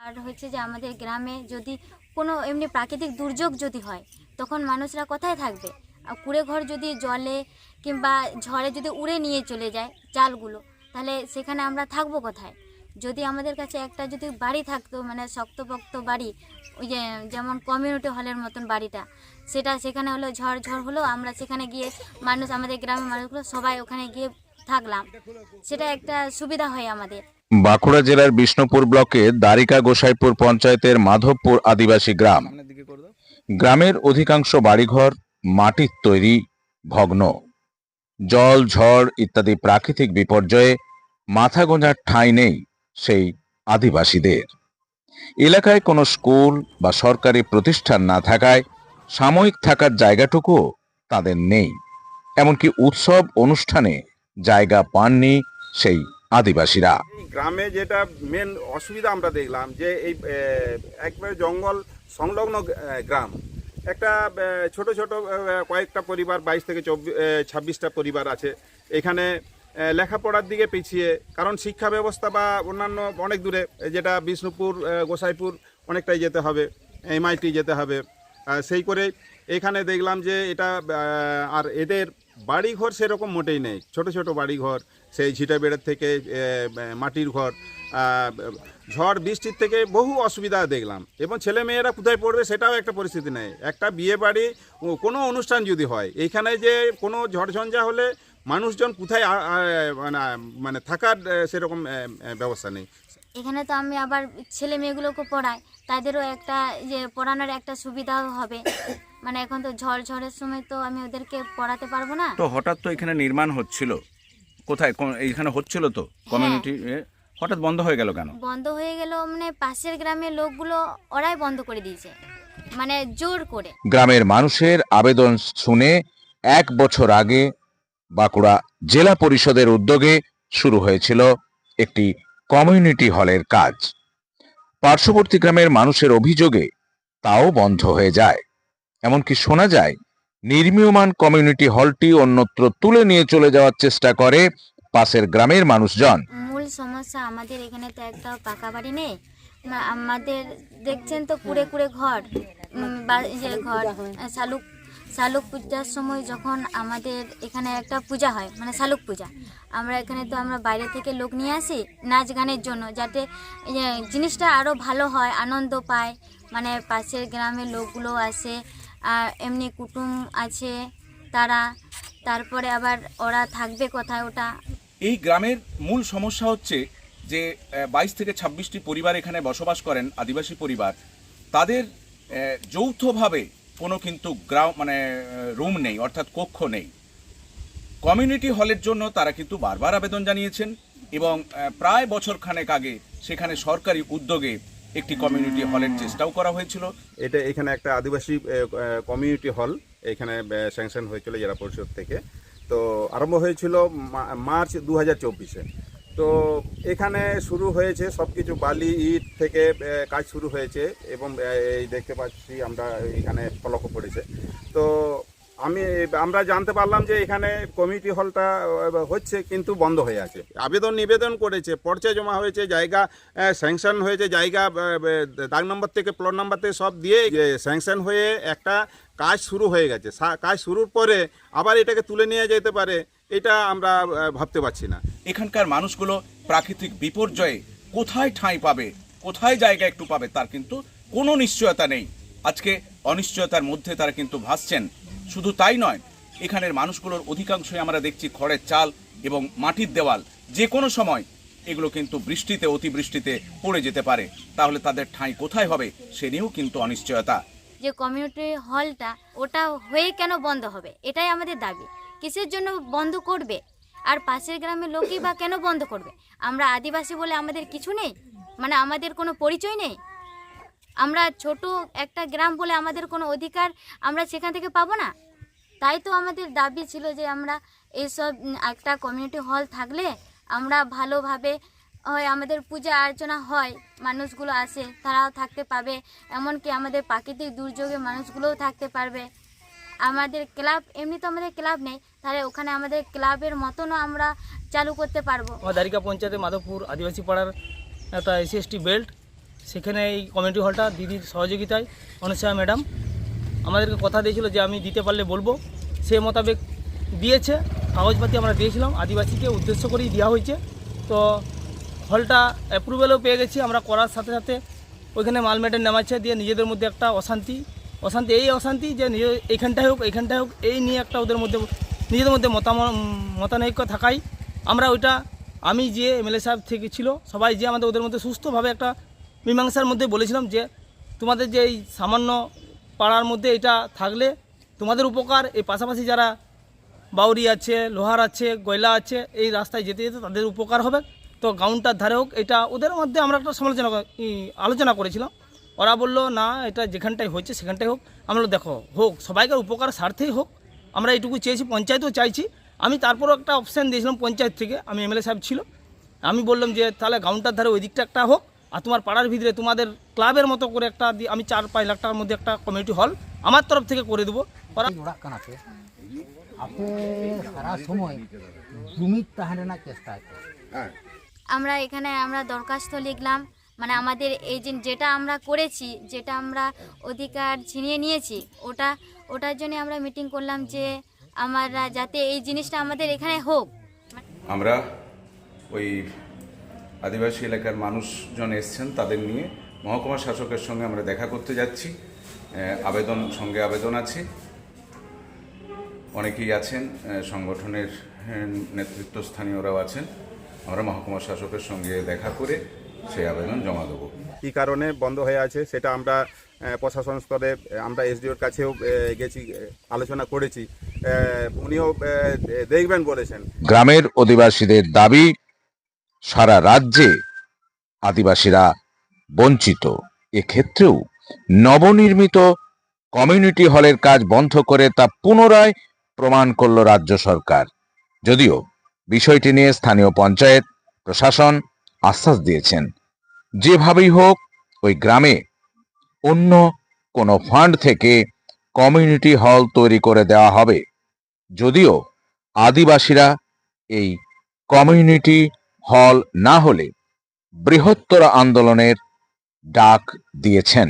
আর হচ্ছে যে আমাদের গ্রামে যদি কোনো এমনি প্রাকৃতিক দুর্যোগ যদি হয়, তখন মানুষরা কোথায় থাকবে? আর কুড়ে ঘর যদি জলে কিংবা ঝড়ে যদি উড়ে নিয়ে চলে যায় চালগুলো তাহলে সেখানে আমরা থাকব কোথায়? যদি আমাদের কাছে একটা যদি বাড়ি থাকতো মানে শক্তপোক্ত বাড়ি ওই যে যেমন কমিউনিটি হলের মতন বাড়িটা সেটা সেখানে হলো ঝড় ঝড় হলো আমরা সেখানে গিয়ে মানুষ আমাদের গ্রামের মানুষগুলো সবাই ওখানে গিয়ে থাকলাম। সেটা একটা সুবিধা হয় আমাদের। বাঁকুড়া জেলার বিষ্ণুপুর ব্লকে দ্বারিকা গোসাইপুর পঞ্চায়েতের মাধবপুর আদিবাসী গ্রাম। গ্রামের অধিকাংশ বাড়িঘর মাটির তৈরি ভগ্ন। জল ঝড় ইত্যাদি প্রাকৃতিক বিপর্যয়ে মাথা গোঁজার ঠাঁই নেই সেই আদিবাসীদের। এলাকায় কোনো স্কুল বা সরকারি প্রতিষ্ঠান না থাকায় সাময়িক থাকার জায়গাটুকুও তাদের নেই। এমনকি উৎসব অনুষ্ঠানে জায়গা পাননি সেই আদিবাসীরা। গ্রামে যেটা মেন অসুবিধা আমরা দেখলাম যে এই একবারে জঙ্গল সংলগ্ন গ্রাম। একটা ছোট ছোট কয়েকটা পরিবার, বাইশ থেকে চব্বিশ ছাব্বিশটা পরিবার আছে। এখানে লেখাপড়ার দিকে পিছিয়ে, কারণ শিক্ষা ব্যবস্থা বা অন্যান্য অনেক দূরে যেটা বিষ্ণুপুর গোসাইপুর, অনেকটাই যেতে হবে, এমআইটি যেতে হবে। সেই করে এখানে দেখলাম যে এটা আর এদের বাড়িঘর সেরকম মোটেই নেই। ছোট ছোট বাড়িঘর, সেই ঝিটা বেড়ের থেকে মাটির ঘর ঝড়, বৃষ্টির থেকে বহু অসুবিধা দেখলাম। এবং ছেলে মেয়েরা কোথায় পড়বে সেটাও একটা পরিস্থিতি নেই। একটা বিয়ে বাড়ি কোনো অনুষ্ঠান যদি হয় এইখানে যে কোনো ঝড়ঝঞ্ঝা হলে মানুষজন কোথায় মানে মানে থাকার সেরকম ব্যবস্থা নেই। এখানে তো আমি আবার ছেলে মেয়েগুলোকে পড়াই তাদেরও একটা যে পড়ানোর একটা সুবিধাও হবে। মানে এখন তো ঝড় ঝড়ের সময় তো আমি ওদেরকে পড়াতে পারব না। তো হঠাৎ তো এখানে নির্মাণ হচ্ছিল। কোথায়? কোন- এইখানে হচ্ছিল তো? কমিউনিটি হঠাৎ বন্ধ হয়ে গেল কেন? বন্ধ হয়ে গেল মানে পাশের গ্রামের লোকগুলো ওরাই বন্ধ করে দিয়েছে। মানে জোর করে। গ্রামের মানুষের আবেদন শুনে এক বছর আগে বাঁকুড়া জেলা পরিষদের উদ্যোগে শুরু হয়েছিল একটি কমিউনিটি হলের কাজ। পার্শ্ববর্তী গ্রামের মানুষের অভিযোগে তাও বন্ধ হয়ে যায়। এমনকি শোনা যায় নির্মীয়মান কমিউনিটি হলটি অন্যত্র তুলে নিয়ে চলে যাওয়ার চেষ্টা করে পাশের গ্রামের মানুষজন। মূল সমস্যা আমাদের এখানে তো একটা পাকা বাড়ি নেই। আমাদের দেখছেন তো কুড়ে কুড়ে ঘর। ঘর শালুক শালুক পূজার সময় যখন আমাদের এখানে একটা পূজা হয় মানে শালুক পূজা, আমরা এখানে তো আমরা বাইরে থেকে লোক নিয়ে আসি নাচ গানের জন্য যাতে জিনিসটা আরও ভালো হয়, আনন্দ পায়। মানে পাশের গ্রামের লোকগুলো আসে, আর এমনি কুটুম আছে তারা, তারপরে আবার ওরা থাকবে কোথায় ওটা। এই গ্রামের মূল সমস্যা হচ্ছে যে বাইশ থেকে ছাব্বিশটি পরিবার এখানে বসবাস করেন আদিবাসী পরিবার। তাদের যৌথভাবে কোনো কিন্তু গ্রাম মানে রুম নেই, অর্থাৎ কক্ষ নেই। কমিউনিটি হলের জন্য তারা কিন্তু বারবার আবেদন জানিয়েছেন এবং প্রায় বছর খানেক আগে সেখানে সরকারি উদ্যোগে একটি কমিউনিটি হলের চেষ্টাও করা হয়েছিল। এটা এখানে একটা আদিবাসী কমিউনিটি হল, এখানে স্যাংশন হয়েছিল জেলা পরিষদ থেকে। তো আরম্ভ হয়েছিল মার্চ দু হাজার চব্বিশে। তো এখানে শুরু হয়েছে সব কিছু বালি, ইট থেকে কাজ শুরু হয়েছে এবং এই দেখতে পাচ্ছি আমরা এখানে ফলকও পড়েছে। তো আমি, আমরা জানতে পারলাম যে এখানে কমিটি হলটা হচ্ছে কিন্তু বন্ধ হয়ে আছে। আবেদন নিবেদন করেছে, পর্চা জমা হয়েছে, জায়গা স্যাংশন হয়েছে, জায়গা দাগ নম্বর থেকে প্লট নম্বর থেকে সব দিয়ে স্যাংশন হয়ে একটা কাজ শুরু হয়ে গেছে। কাজ শুরুর পরে আবার এটাকে তুলে নিয়ে যেতে পারে, এটা আমরা ভাবতে পারছি না। এখানকার মানুষগুলো প্রাকৃতিক বিপর্যয়ে কোথায় ঠাঁই পাবে, কোথায় জায়গা একটু পাবে, তার কিন্তু কোনো নিশ্চয়তা নেই। আজকে অনিশ্চয়তার মধ্যে তারা কিন্তু ভাসছেন। শুধু তাই নয়, এখানের মানুষগুলোর অধিকাংশই আমরা দেখছি খড়ের চাল এবং মাটির দেওয়াল। যে কোনো সময় এগুলো কিন্তু বৃষ্টিতে, অতিবৃষ্টিতে পড়ে যেতে পারে। তাহলে তাদের ঠাঁই কোথায় হবে, সে নিয়েও কিন্তু অনিশ্চয়তা। যে কমিউনিটি হলটা, ওটা হয়ে কেন বন্ধ হবে? এটাই আমাদের দাবি। কিসের জন্য বন্ধ করবে? আর পাশের গ্রামের লোকই বা কেন বন্ধ করবে? আমরা আদিবাসী বলে আমাদের কিছু নেই? মানে আমাদের কোনো পরিচয় নেই? আমরা ছোট একটা গ্রাম বলে আমাদের কোনো অধিকার আমরা সেখান থেকে পাবো না? তাই তো আমাদের দাবি ছিল যে আমরা এইসব একটা কমিউনিটি হল থাকলে আমরা ভালোভাবে, হয় আমাদের পূজা অর্চনা হয়, মানুষগুলো আসে, তারাও থাকতে পাবে। এমনকি আমাদের প্রাকৃতিক দুর্যোগে মানুষগুলোও থাকতে পারবে। আমাদের ক্লাব, এমনি তো আমাদের ক্লাব নেই, তাহলে ওখানে আমাদের ক্লাবের মতনও আমরা চালু করতে পারব। দ্বারিকা পঞ্চায়েতে মাধবপুর আদিবাসী পাড়ার একটা এসসি এসটি বেল্ট, সেখানে এই কমিউনিটি হলটা দিদির সহযোগিতায় অনুসয়া ম্যাডাম আমাদেরকে কথা দিয়েছিল যে আমি দিতে পারলে বলব, সে মোতাবেক দিয়েছে, কাগজপাতি আমরা দিয়েছিলাম, আদিবাসীকে উদ্দেশ্য করেই দেওয়া হয়েছে। তো হলটা অ্যাপ্রুভেলও পেয়ে গেছি, আমরা করার সাথে সাথে ওইখানে মাল মেটেন নামাচ্ছে, দিয়ে নিজেদের মধ্যে একটা অশান্তি অশান্তি, এই অশান্তি যে নিজে এইখানটায় হোক এইখানটায় হোক, এই নিয়ে একটা ওদের মধ্যে, নিজেদের মধ্যে মতাম, মতানৈক্য থাকাই। আমরা ওইটা, আমি যে এমএলএ সাহেব থেকে ছিল, সবাই যে আমাদের ওদের মধ্যে সুস্থভাবে একটা মীমাংসার মধ্যে বলেছিলাম যে, তোমাদের যে এই সামান্য পাড়ার মধ্যে এটা থাকলে তোমাদের উপকার এই পাশাপাশি যারা বাউরি আছে, লোহার আছে, গয়লা আছে, এই রাস্তায় যেতে যেতে তাদের উপকার হবে। তো গাউনটার ধারে হোক, এটা ওদের মধ্যে আমরা একটা সমালোচনা আলোচনা করেছিলাম। ওরা বলল না এটা যেখানটায় হয়েছে সেখানটায় হোক। আমরা দেখো হোক সবাইকার উপকার স্বার্থেই হোক। আমরা এইটুকু চেয়েছি পঞ্চায়েতও চাইছি। আমি তারপরও একটা অপশান দিয়েছিলাম পঞ্চায়েত থেকে আমি এমএলএ সাহেব ছিল। আমি বললাম যে তাহলে গাউনটার ধারে ওই দিকটা একটা হোক আর তোমার পাড়ার ভিতরে তোমাদের ক্লাবের মতো করে একটা আমি চার পাঁচ লাখ টাকার মধ্যে একটা কমিউনিটি হল আমার তরফ থেকে করে দেবো। আমরা এখানে আমরা দরখাস্ত লিখলাম মানে আমাদের এই যে যেটা আমরা করেছি, যেটা আমরা অধিকার ছিনিয়ে নিয়েছি, ওটা, ওটার জন্য আমরা মিটিং করলাম যে আমরা যাতে এই জিনিসটা আমাদের এখানে হোক। আমরা ওই আদিবাসী এলাকার মানুষজন এসছেন তাদের নিয়ে। মহকুমা শাসকের সঙ্গে আমরা দেখা করতে যাচ্ছি। আবেদন, সঙ্গে আবেদন আছে। অনেকেই আছেন সংগঠনের নেতৃত্বস্থানীয়রাও আছেন। আমরা মহকুমা শাসকের সঙ্গে দেখা করে সেই আবেদন জমা দেবো। কী কারণে বন্ধ হয়ে আছে সেটা আমরা প্রশাসন স্তরে আমরা এসডিওর কাছেও গেছি আলোচনা করেছি। উনিও দেখবেন বলেছেন। গ্রামের অধিবাসীদের দাবি সারা রাজ্যে আদিবাসীরা বঞ্চিত। এক্ষেত্রেও নবনির্মিত কমিউনিটি হলের কাজ বন্ধ করে তা পুনরায় প্রমাণ করল রাজ্য সরকার। যদিও বিষয়টি নিয়ে স্থানীয় পঞ্চায়েত প্রশাসন আশ্বাস দিয়েছেন। যেভাবেই হোক, ওই গ্রামে অন্য কোনো ফান্ড থেকে কমিউনিটি হল তৈরি করে দেওয়া হবে। যদিও আদিবাসীরা এই কমিউনিটি হল না হলে বৃহত্তর আন্দোলনের ডাক দিয়েছেন।